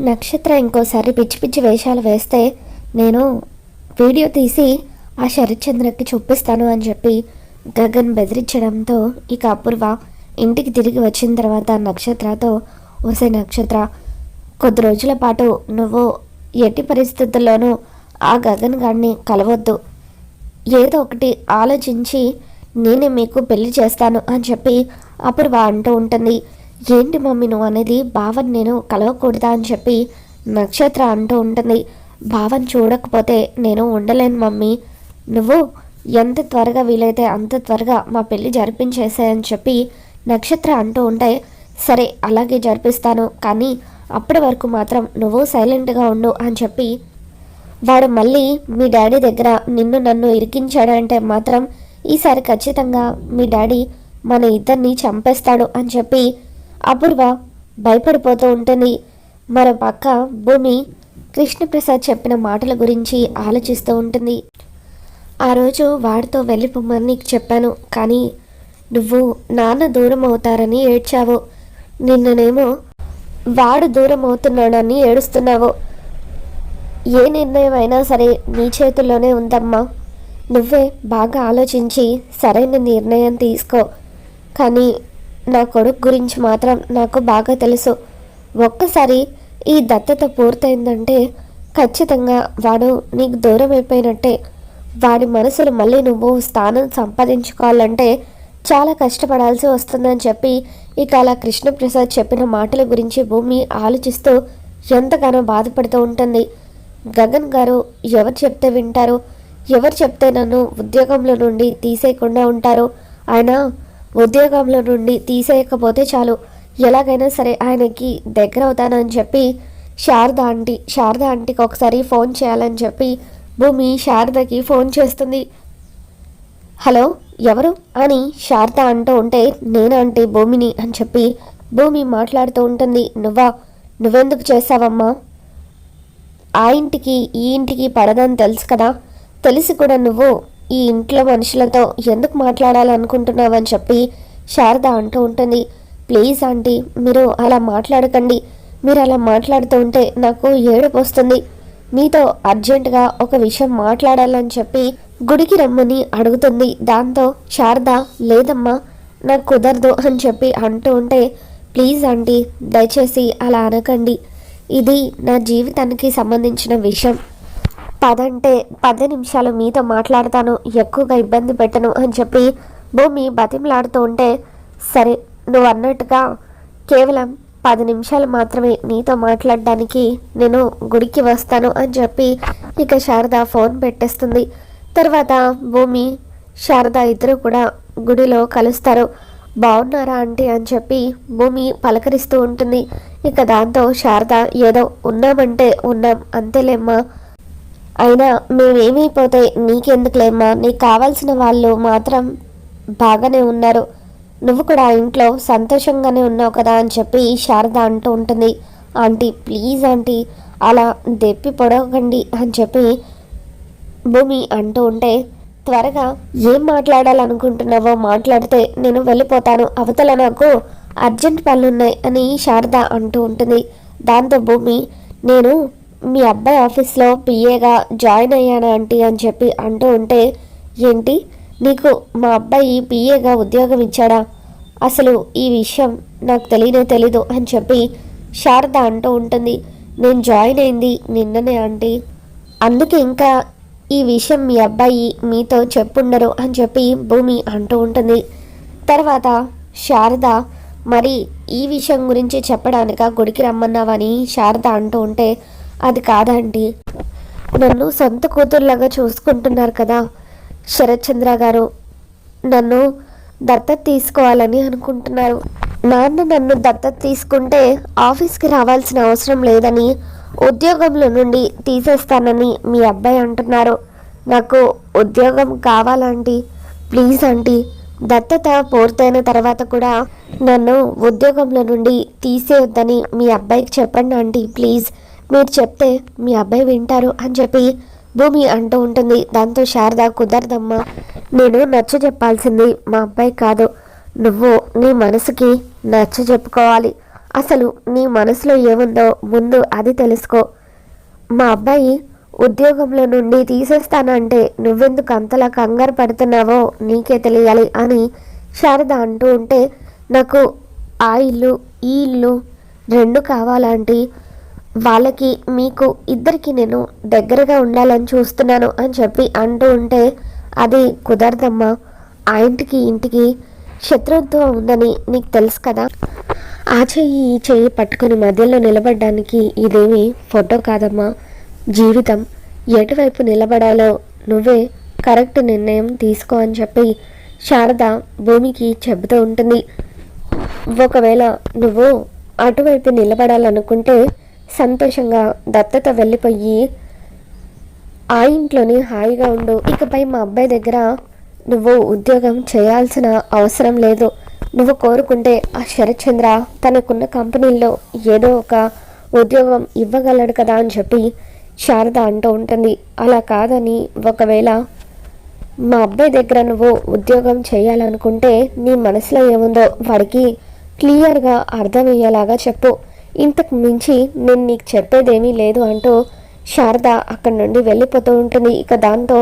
నక్షత్ర ఇంకోసారి పిచ్చి పిచ్చి వేషాలు వేస్తే నేను వీడియో తీసి ఆ శరత్చంద్రకి చూపిస్తాను అని చెప్పి గగన్ బెదిరించడంతో ఇక అపూర్వ ఇంటికి తిరిగి వచ్చిన తర్వాత నక్షత్రతో వసే నక్షత్ర కొద్ది రోజుల పాటు నువ్వు ఎట్టి పరిస్థితుల్లోనూ ఆ గగన్ గారిని కలవద్దు. ఏదో ఒకటి ఆలోచించి నేనే మీకు పెళ్ళి చేస్తాను అని చెప్పి అపూర్వ అంటూ ఉంటుంది. ఏంటి మమ్మీ నువ్వు అనేది భావన్ నేను కలవకూడదా అని చెప్పి నక్షత్ర అంటూ ఉంటుంది. భావన్ చూడకపోతే నేను ఉండలేను మమ్మీ. నువ్వు ఎంత త్వరగా వీలైతే అంత త్వరగా మా పెళ్ళి జరిపించేసాయని చెప్పి నక్షత్ర అంటూ ఉంటే సరే అలాగే జరిపిస్తాను. కానీ అప్పటి వరకు మాత్రం నువ్వు సైలెంట్గా ఉండు అని చెప్పి వాడు మళ్ళీ మీ డాడీ దగ్గర నిన్ను నన్ను ఇరికించాడంటే మాత్రం ఈసారి ఖచ్చితంగా మీ డాడీ మన ఇద్దరిని చంపేస్తాడు అని చెప్పి అపూర్వ భయపడిపోతూ ఉంటుంది. మరో పక్క భూమి కృష్ణప్రసాద్ చెప్పిన మాటల గురించి ఆలోచిస్తూ ఉంటుంది. ఆ రోజు వాడితో వెళ్ళిపోమని నీకు చెప్పాను కానీ నువ్వు నాన్న దూరం అవుతారని ఏడ్చావు. నిన్ననేమో వాడు దూరం అవుతున్నాడని ఏడుస్తున్నావు. ఏ నిర్ణయం అయినా సరే నీ చేతుల్లోనే ఉందమ్మా. నువ్వే బాగా ఆలోచించి సరైన నిర్ణయం తీసుకో. కానీ నా కొడుకు గురించి మాత్రం నాకు బాగా తెలుసు. ఒక్కసారి ఈ దత్తత పూర్తయిందంటే ఖచ్చితంగా వాడు నీకు దూరం అయిపోయినట్టే. వాడి మనసులో మళ్ళీ నువ్వు స్థానం సంపాదించుకోవాలంటే చాలా కష్టపడాల్సి వస్తుందని చెప్పి ఇక అలా కృష్ణప్రసాద్ చెప్పిన మాటల గురించి భూమి ఆలోచిస్తూ ఎంతగానో బాధపడుతూ ఉంటుంది. గగన్ గారు ఎవరు చెప్తే వింటారు? ఎవరు చెప్తే నన్ను ఉద్యోగంలో నుండి తీసేయకుండా ఉంటారు? ఆయన ఉద్యోగంలో నుండి తీసేయకపోతే చాలు. ఎలాగైనా సరే ఆయనకి దగ్గర అవుతానని చెప్పి శారద ఆంటీ శారద ఆంటీకి ఒకసారి ఫోన్ చేయాలని చెప్పి భూమి శారదకి ఫోన్ చేస్తుంది. హలో ఎవరు? అని శారద అంటూ ఉంటే నేనంటే భూమిని అని చెప్పి భూమి మాట్లాడుతూ ఉంటుంది. నువ్వా? నువ్వెందుకు చేసావమ్మా ఆ ఇంటికి ఈ ఇంటికి పడదని తెలుసు కదా? తెలిసి కూడా నువ్వు. ఈ ఇంట్లో మనుషులతో ఎందుకు మాట్లాడాలనుకుంటున్నావు అని చెప్పి శారద అంటూ ఉంటుంది. ప్లీజ్ ఆంటీ మీరు అలా మాట్లాడకండి. మీరు అలా మాట్లాడుతూ ఉంటే నాకు ఏడుపు వస్తుంది. మీతో అర్జెంటుగా ఒక విషయం మాట్లాడాలని చెప్పి గుడికి రమ్మని అడుగుతుంది. దాంతో శారద లేదమ్మా నాకు కుదరదు అని చెప్పి అంటూ ఉంటే ప్లీజ్ ఆంటీ దయచేసి అలా అనకండి. ఇది నా జీవితానికి సంబంధించిన విషయం. పదంటే పది నిమిషాలు మీతో మాట్లాడతాను ఎక్కువగా ఇబ్బంది పెట్టను అని చెప్పి భూమి బతిమలాడుతూ ఉంటే సరే నువ్వు అన్నట్టుగా కేవలం పది నిమిషాలు మాత్రమే నీతో మాట్లాడడానికి నేను గుడికి వస్తాను అని చెప్పి ఇక శారద ఫోన్ పెట్టేస్తుంది. తర్వాత భూమి శారద ఇద్దరు కూడా గుడిలో కలుస్తారు. బాగున్నారా అంటే అని చెప్పి భూమి పలకరిస్తూ ఉంటుంది. ఇక దాంతో శారద ఏదో ఉన్నామంటే ఉన్నాం అంతేలేమ్మా అయినా మేమేమైపోతే నీకెందుకులేమ్మా? నీకు కావాల్సిన వాళ్ళు మాత్రం బాగానే ఉన్నారు. నువ్వు కూడా ఇంట్లో సంతోషంగానే ఉన్నావు కదా అని చెప్పి శారద అంటూ ఉంటుంది. ఆంటీ ప్లీజ్ ఆంటీ అలా దెప్పి పొడవకండి అని చెప్పి భూమి అంటూ ఉంటే త్వరగా ఏం మాట్లాడాలనుకుంటున్నావో మాట్లాడితే నేను వెళ్ళిపోతాను. అవతల నాకు అర్జెంట్ పనులున్నాయి అని శారద అంటూ ఉంటుంది. దాంతో భూమి నేను మీ అబ్బాయి ఆఫీస్లో పిఏగా జాయిన్ అయ్యాను ఆంటీ అని చెప్పి అంటూ ఉంటే ఏంటి? నీకు మా అబ్బాయి పిఏగా ఉద్యోగం ఇచ్చాడా? అసలు ఈ విషయం నాకు తెలియనే తెలీదు అని చెప్పి శారద అంటూ ఉంటుంది. నేను జాయిన్ అయింది నిన్ననే ఆంటీ. అందుకే ఇంకా ఈ విషయం మీ అబ్బాయి మీతో చెప్పుండరు అని చెప్పి భూమి అంటూ ఉంటుంది. తర్వాత శారద మరి ఈ విషయం గురించి చెప్పడానిక? గుడికి రమ్మన్నావని శారద అంటూ ఉంటే అది కాదండి. నన్ను సొంత కూతురులాగా చూసుకుంటున్నారు కదా శరత్చంద్ర గారు. నన్ను దత్తత తీసుకోవాలని అనుకుంటున్నారు. నాన్న నన్ను దత్తత తీసుకుంటే ఆఫీస్కి రావాల్సిన అవసరం లేదని ఉద్యోగంలో నుండి తీసేస్తానని మీ అబ్బాయి అంటున్నారు. నాకు ఉద్యోగం కావాలంటీ ప్లీజ్ ఆంటీ దత్తత పూర్తయిన తర్వాత కూడా నన్ను ఉద్యోగంలో నుండి తీసేయొద్దని మీ అబ్బాయికి చెప్పండి ఆంటీ ప్లీజ్. మీరు చెప్తే మీ అబ్బాయి వింటారు అని చెప్పి భూమి అంటూ ఉంటుంది. దాంతో శారద కుదరదమ్మా నేను నచ్చ చెప్పాల్సింది మా అబ్బాయి కాదు. నువ్వు నీ మనసుకి నచ్చ చెప్పుకోవాలి. అసలు నీ మనసులో ఏముందో ముందు అది తెలుసుకో. మా అబ్బాయి ఉద్యోగంలో నుండి తీసేస్తానంటే నువ్వెందుకు అంతలా కంగారు పడుతున్నావో నీకే తెలియాలి అని శారద అంటూ ఉంటే నాకు ఆ ఇల్లు ఈ ఇల్లు రెండు కావాలంటే వాళ్ళకి మీకు ఇద్దరికి నేను దగ్గరగా ఉండాలని చూస్తున్నాను అని చెప్పి అంటూ ఉంటే అది కుదరదమ్మా ఆ ఇంటికి ఇంటికి శత్రుత్వం ఉందని నీకు తెలుసు కదా? ఆ చెయ్యి ఈ చెయ్యి పట్టుకుని మధ్యలో నిలబడడానికి ఇదేమి ఫోటో కాదమ్మా. జీవితం ఎటువైపు నిలబడాలో నువ్వే కరెక్ట్ నిర్ణయం తీసుకో అని చెప్పి శారద భూమికి చెబుతూ ఉంటుంది. ఒకవేళ నువ్వు అటువైపు నిలబడాలనుకుంటే సంతోషంగా దత్తత వెళ్ళిపోయి ఆ ఇంట్లోనే హాయిగా ఉండు. ఇకపై మా అబ్బాయి దగ్గర నువ్వు ఉద్యోగం చేయాల్సిన అవసరం లేదు. నువ్వు కోరుకుంటే ఆ శరత్చంద్ర తనకున్న కంపెనీల్లో ఏదో ఒక ఉద్యోగం ఇవ్వగలడు కదా అని చెప్పి శారద అంటూ ఉంటుంది. అలా కాదని ఒకవేళ మా అబ్బాయి దగ్గర నువ్వు ఉద్యోగం చేయాలనుకుంటే నీ మనసులో ఏముందో వాడికి క్లియర్గా అర్థమయ్యేలాగా చెప్పు. ఇంతకు మించి నేను నీకు చెప్పేదేమీ లేదు అంటూ శారద అక్కడి నుండి వెళ్ళిపోతూ ఉంటుంది. ఇక దాంతో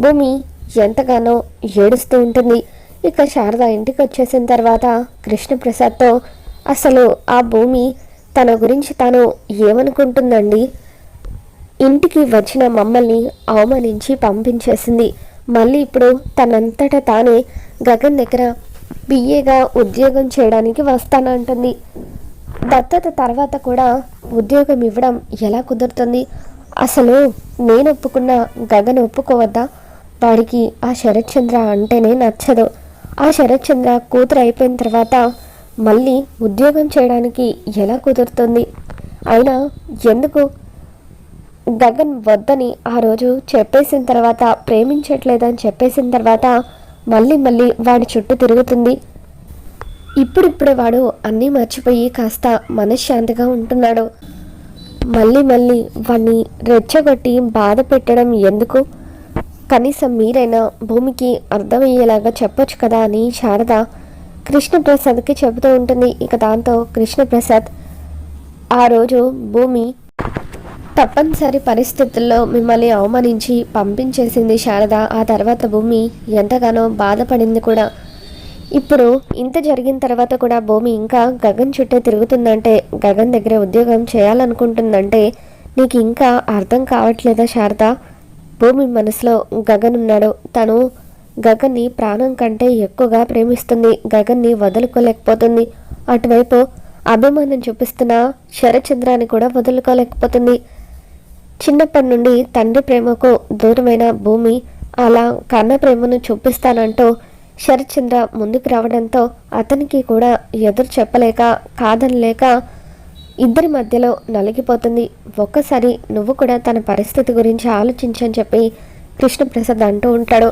భూమి ఎంతగానో ఏడుస్తూ ఉంటుంది. ఇక శారద ఇంటికి వచ్చేసిన తర్వాత కృష్ణప్రసాద్తో అసలు ఆ భూమి తన గురించి తాను ఏమనుకుంటుందండి? ఇంటికి వచ్చిన మమ్మల్ని అవమానించి పంపించేసింది. మళ్ళీ ఇప్పుడు తనంతటా తానే గగన్ దగ్గర బిఏగా ఉద్యోగం చేయడానికి వస్తానంటుంది. దత్తత తర్వాత కూడా ఉద్యోగం ఇవ్వడం ఎలా కుదురుతుంది? అసలు నేను ఒప్పుకున్న గగన్ ఒప్పుకోవద్దా? వాడికి ఆ శరత్చంద్ర అంటేనే నచ్చదు. ఆ శరత్చంద్ర కూతురు అయిపోయిన తర్వాత మళ్ళీ ఉద్యోగం చేయడానికి ఎలా కుదురుతుంది? అయినా ఎందుకు? గగన్ వద్దని ఆ రోజు చెప్పేసిన తర్వాత ప్రేమించట్లేదని చెప్పేసిన తర్వాత మళ్ళీ మళ్ళీ వాడి చుట్టూ తిరుగుతుంది. ఇప్పుడిప్పుడే వాడు అన్నీ మర్చిపోయి కాస్త మనశ్శాంతిగా ఉంటున్నాడు. మళ్ళీ మళ్ళీ వాడిని రెచ్చగొట్టి బాధ పెట్టడం ఎందుకు? కనీసం మీరైనా భూమికి అర్థమయ్యేలాగా చెప్పొచ్చు కదా అని శారద కృష్ణప్రసాద్కి చెబుతూ ఉంటుంది. ఇక దాంతో కృష్ణప్రసాద్ ఆ రోజు భూమి తప్పనిసరి పరిస్థితుల్లో మిమ్మల్ని అవమానించి పంపించేసింది శారద. ఆ తర్వాత భూమి ఎంతగానో బాధపడింది కూడా. ఇప్పుడు ఇంత జరిగిన తర్వాత కూడా భూమి ఇంకా గగన్ చుట్టే తిరుగుతుందంటే గగన్ దగ్గర ఉద్యోగం చేయాలనుకుంటుందంటే నీకు ఇంకా అర్థం కావట్లేదా శారద? భూమి మనసులో గగన్ ఉన్నాడు. తను గగన్ని ప్రాణం కంటే ఎక్కువగా ప్రేమిస్తుంది. గగన్ని వదులుకోలేకపోతుంది. అటువైపు అభిమానం చూపిస్తున్న శరచంద్రాన్ని కూడా వదులుకోలేకపోతుంది. చిన్నప్పటి నుండి తండ్రి ప్రేమకు దూరమైన భూమి అలా కన్న ప్రేమను చూపిస్తానంటూ శరత్చంద్ర ముందుకు రావడంతో అతనికి కూడా ఎదురు చెప్పలేక కాదనలేక ఇద్దరి మధ్యలో నలిగిపోతుంది. ఒక్కసారి నువ్వు కూడా తన పరిస్థితి గురించి ఆలోచించని చెప్పి కృష్ణప్రసాద్ అంటూ ఉంటాడు.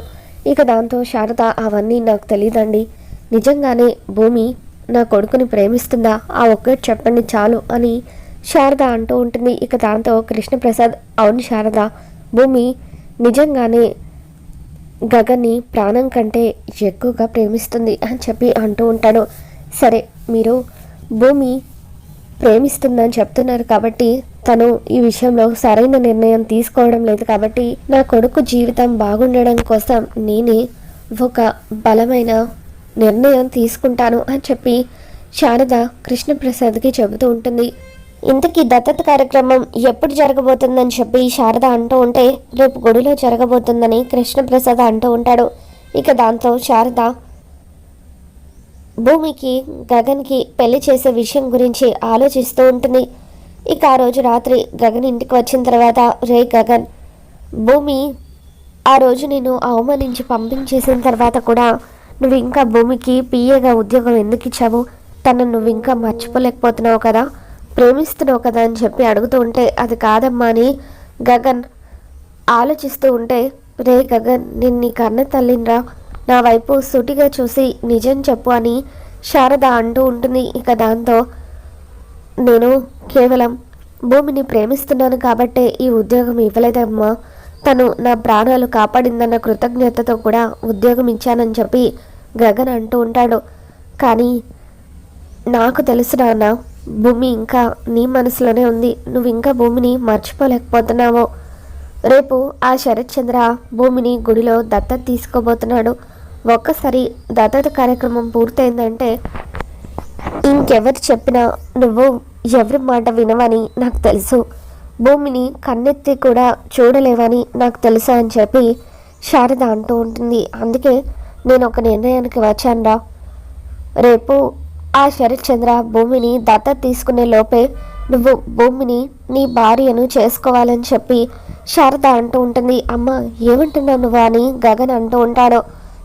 ఇక దాంతో శారద అవన్నీ నాకు తెలియదండి నిజంగానే భూమి నా కొడుకుని ప్రేమిస్తుందా? ఆ ఒక్కటి చెప్పండి చాలు అని శారద అంటూ ఉంటుంది. ఇక దాంతో కృష్ణప్రసాద్ అవును శారద భూమి నిజంగానే గగన్ని ప్రాణం కంటే ఎక్కువగా ప్రేమిస్తుంది అని చెప్పి అంటూ ఉంటాడు. సరే మీరు భూమి ప్రేమిస్తుందని చెప్తున్నారు కాబట్టి తను ఈ విషయంలో సరైన నిర్ణయం తీసుకోవడం లేదు కాబట్టి నా కొడుకు జీవితం బాగుండడం కోసం నేనే ఒక బలమైన నిర్ణయం తీసుకుంటాను అని చెప్పి శారద కృష్ణప్రసాద్కి చెబుతూ ఉంటుంది. ఇంతకీ దత్తత కార్యక్రమం ఎప్పుడు జరగబోతుందని చెప్పి శారద అంటూ ఉంటే రేపు గుడిలో జరగబోతుందని కృష్ణప్రసాద్ అంటూ ఉంటాడు. ఇక దాంతో శారద భూమికి గగన్కి పెళ్ళి చేసే విషయం గురించి ఆలోచిస్తూ ఉంటుంది. ఇక ఆ రోజు రాత్రి గగన్ ఇంటికి వచ్చిన తర్వాత రే గగన్ భూమి ఆ రోజు నేను అవమానించి పంపించేసిన తర్వాత కూడా నువ్వు ఇంకా భూమికి పిఏగా ఉద్యోగం ఎందుకు ఇచ్చావు? తను నువ్వు ఇంకా మర్చిపోలేకపోతున్నావు కదా? ప్రేమిస్తున్నావు కదా అని చెప్పి అడుగుతూ ఉంటే అది కాదమ్మా అని గగన్ ఆలోచిస్తూ ఉంటే రే గగన్ నేను నీ కన్న తల్లినిరా. నా వైపు సూటిగా చూసి నిజం చెప్పు అని శారద అంటూ ఉంటుంది. ఇక దాంతో నేను కేవలం భూమిని ప్రేమిస్తున్నాను కాబట్టే ఈ ఉద్యోగం ఇవ్వలేదమ్మా. తను నా ప్రాణాలు కాపాడిందన్న కృతజ్ఞతతో కూడా ఉద్యోగం ఇచ్చానని చెప్పి గగన్ అంటూ ఉంటాడు. కానీ నాకు తెలుసు నాన్న భూమి ఇంకా నీ మనసులోనే ఉంది. నువ్వు ఇంకా భూమిని మర్చిపోలేకపోతున్నావో. రేపు ఆ శరత్చంద్ర భూమిని గుడిలో దత్తత తీసుకోబోతున్నాడు. ఒక్కసారి దత్తత కార్యక్రమం పూర్తయిందంటే ఇంకెవరు చెప్పినా నువ్వు ఎవరి మాట వినవని నాకు తెలుసు. భూమిని కన్నెత్తి కూడా చూడలేవని నాకు తెలుసు అని చెప్పి శారద అంటూ ఉంటుంది. అందుకే నేను ఒక నిర్ణయానికి వచ్చానురా. రేపు ఆ శరత్చంద్ర భూమిని దత్త తీసుకునే లోపే నువ్వు భూమిని నీ భార్యను చేసుకోవాలని చెప్పి శారద అంటూ ఉంటుంది. అమ్మ ఏమంటున్నావు నువ్వు అని గగన్ అంటూ ఉంటాడు.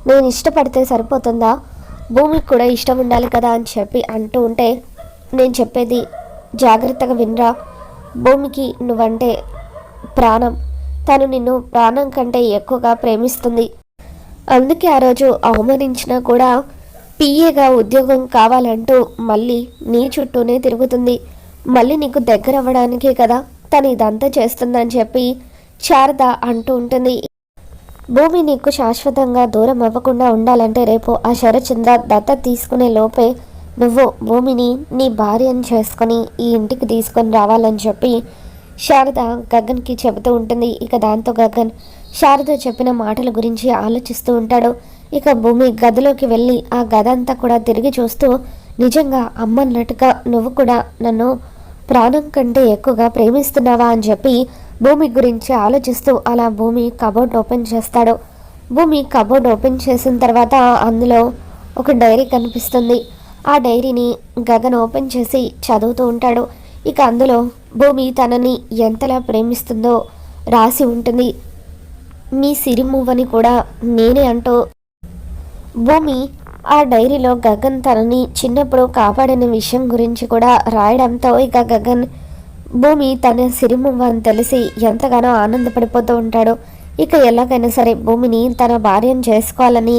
నేను ఇష్టపడితే సరిపోతుందా? భూమికి కూడా ఇష్టం ఉండాలి కదా అని చెప్పి అంటూ ఉంటే నేను చెప్పేది జాగ్రత్తగా వినరా? భూమికి నువ్వంటే ప్రాణం. తను నిన్ను ప్రాణం కంటే ఎక్కువగా ప్రేమిస్తుంది. అందుకే ఆ రోజు అవమానించినా కూడా పిఏగా ఉద్యోగం కావాలంటూ మళ్ళీ నీ చుట్టూనే తిరుగుతుంది. మళ్ళీ నీకు దగ్గర అవ్వడానికే కదా తను ఇదంతా చేస్తుందని చెప్పి శారద అంటూ ఉంటుంది. భూమి నీకు శాశ్వతంగా దూరం అవ్వకుండా ఉండాలంటే రేపు ఆ శరచంద్ర దత్త తీసుకునే లోపే నువ్వు భూమిని నీ భార్యను చేసుకొని ఈ ఇంటికి తీసుకొని రావాలని చెప్పి శారద గగన్కి చెబుతూ ఉంటుంది. ఇక దాంతో గగన్ శారద చెప్పిన మాటల గురించి ఆలోచిస్తూ ఉంటాడు. ఇక భూమి గదిలోకి వెళ్ళి ఆ గద అంతా కూడా తిరిగి చూస్తూ నిజంగా అమ్మన్నట్టుగా నువ్వు కూడా నన్ను ప్రాణం కంటే ఎక్కువగా ప్రేమిస్తున్నావా అని చెప్పి భూమి గురించి ఆలోచిస్తూ అలా భూమి కబోర్డ్ ఓపెన్ చేస్తాడు. భూమి కబోర్డ్ ఓపెన్ చేసిన తర్వాత అందులో ఒక డైరీ కనిపిస్తుంది. ఆ డైరీని గగన్ ఓపెన్ చేసి చదువుతూ ఉంటాడు. ఇక అందులో భూమి తనని ఎంతలా ప్రేమిస్తుందో రాసి ఉంటుంది. మీ సిరిమువ్వని కూడా నేనే అంటూ భూమి ఆ డైరీలో గగన్ తనని చిన్నప్పుడు కాపాడిన విషయం గురించి కూడా రాయడంతో ఇక గగన్ భూమి తన సిరిమువ్వ అని తెలిసి ఎంతగానో ఆనందపడిపోతూ ఉంటాడు. ఇక ఎలాగైనా సరే భూమిని తన భార్యను చేసుకోవాలని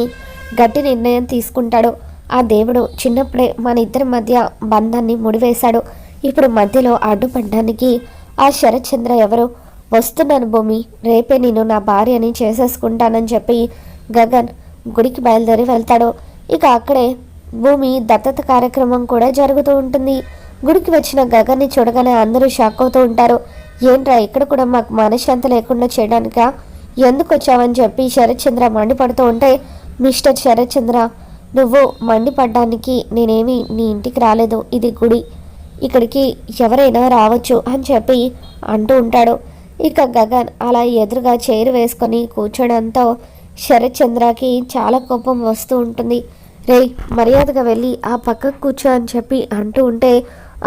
గట్టి నిర్ణయం తీసుకుంటాడు. ఆ దేవుడు చిన్నప్పుడే మన ఇద్దరి మధ్య బంధాన్ని ముడివేశాడు. ఇప్పుడు మధ్యలో అడ్డుపడ్డానికి ఆ శరత్చంద్ర ఎవరు? వస్తున్నాను భూమి రేపే నేను నా భార్యని చేసేసుకుంటానని చెప్పి గగన్ గుడికి బయలుదేరి వెళ్తాడు. ఇక అక్కడే భూమి దత్తత కార్యక్రమం కూడా జరుగుతూ ఉంటుంది. గుడికి వచ్చిన గగన్ని చూడగానే అందరూ షాక్ అవుతూ ఉంటారు. ఏంట్రా ఇక్కడ కూడా మాకు మనశ్శాంతి లేకుండా చేయడానికా? ఎందుకు వచ్చావని చెప్పి శరత్చంద్ర మండిపడుతూ ఉంటే మిస్టర్ శరత్చంద్ర నువ్వు మండిపడ్డానికి నేనేమి నీ ఇంటికి రాలేదు. ఇది గుడి. ఇక్కడికి ఎవరైనా రావచ్చు అని చెప్పి అంటూ ఉంటాడు. ఇక గగన్ అలా ఎదురుగా చైర్ వేసుకొని కూర్చోడంతో శరత్చంద్రకి చాలా కోపం వస్తూ ఉంటుంది. రే మర్యాదగా వెళ్ళి ఆ పక్కకు కూర్చో అని చెప్పి అంటూ ఉంటే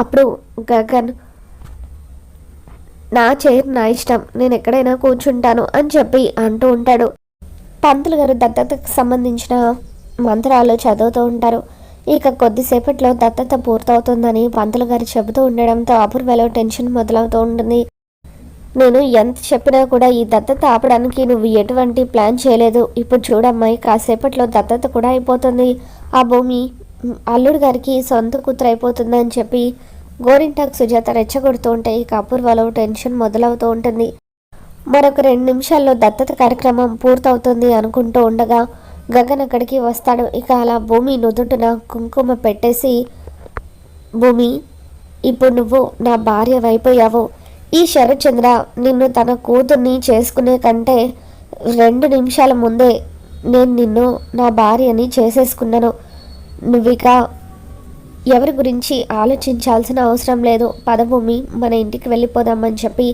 అప్పుడు గగన్ నా చైర్ నా ఇష్టం నేను ఎక్కడైనా కూర్చుంటాను అని చెప్పి అంటూ ఉంటాడు. పంతులు గారు దత్తతకు సంబంధించిన మంత్రాలు చదువుతూ ఉంటారు. ఇక కొద్దిసేపట్లో దత్తత పూర్తవుతుందని పంతులు గారు చెబుతూ ఉండడంతో అపూర్వలో టెన్షన్ మొదలవుతూ ఉంటుంది. నేను ఎంత చెప్పినా కూడా ఈ దత్తత ఆపడానికి నువ్వు ఎటువంటి ప్లాన్ చేయలేదు. ఇప్పుడు చూడమ్మాయి కాసేపట్లో దత్తత కూడా అయిపోతుంది. ఆ భూమి అల్లుడు గారికి సొంత కూతురు అయిపోతుందని చెప్పి గోరింటాకు సుజాత రెచ్చగొడుతూ ఉంటే ఇక అపూర్వలో టెన్షన్ మొదలవుతూ ఉంటుంది. మరొక రెండు నిమిషాల్లో దత్తత కార్యక్రమం పూర్తవుతుంది అనుకుంటూ ఉండగా గగన్ అక్కడికి వస్తాడు. ఇక అలా భూమి నుదుటిన కుంకుమ పెట్టేసి భూమి ఇప్పుడు నువ్వు నా భార్య అయిపోయావు ఈ శరత్చంద్ర నిన్ను తన కూతుర్ని చేసుకునే కంటే రెండు నిమిషాల ముందే నేను నిన్ను నా భార్యని చేసేసుకున్నాను. నువ్విక ఎవరి గురించి ఆలోచించాల్సిన అవసరం లేదు. పదభూమి మన ఇంటికి వెళ్ళిపోదామని చెప్పి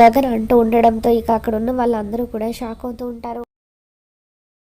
గగన్ అంటూ ఉండడంతో ఇక అక్కడ ఉన్న వాళ్ళందరూ కూడా షాక్ అవుతూ ఉంటారు.